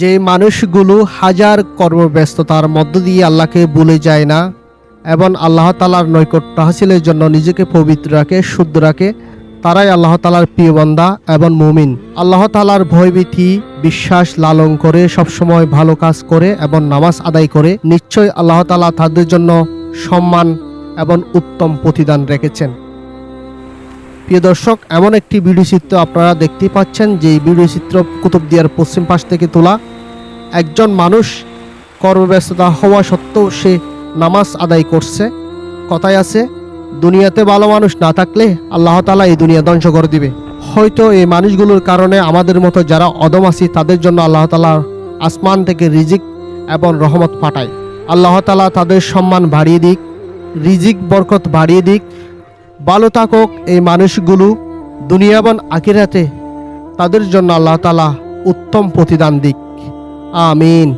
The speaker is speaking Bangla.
যে মানুষগুলো হাজার কর্মব্যস্ততার মধ্য দিয়ে আল্লাহকে ভুলে যায় না, এবং আল্লাহ তালার নৈকট্য হাসিলের জন্য নিজেকে পবিত্র রাখে, শুদ্ধ রাখে, তারাই আল্লাহ তালার প্রিয় বান্দা এবং মুমিন। আল্লাহ তালার ভয়ভীতি, বিশ্বাস লালন করে সবসময় ভালো কাজ করে এবং নামাজ আদায় করে নিশ্চয় আল্লাহ তালা তাদের জন্য সম্মান এবং উত্তম প্রতিদান রেখেছেন। প্রিয় দর্শক, এমন একটি ভিডিও চিত্র আপনারা দেখতে পাচ্ছেন যে ভিডিও চিত্র কুতুবদিয়ার পশ্চিম পাশ থেকে তোলা। একজন মানুষ কর্মব্যস্ততা হওয়া সত্ত্বেও সে নামাজ আদায় করছে। কথায় আছে, দুনিয়াতে ভালো মানুষ না থাকলে আল্লাহ তালা এই দুনিয়া ধ্বংস করে দিবে। হয়তো এই মানুষগুলোর কারণে আমাদের মতো যারা অদম আছি, তাদের জন্য আল্লাহ তালা আসমান থেকে রিজিক এবং রহমত পাঠায়। আল্লাহ তালা তাদের সম্মান বাড়িয়ে দিক, রিজিক বরকত বাড়িয়ে দিক ভালো থাকুক এই মানুষগুলো দুনিয়া এবং আখিরাতে তাদের জন্য আল্লাহ তালা উত্তম প্রতিদান দিক। আমিন।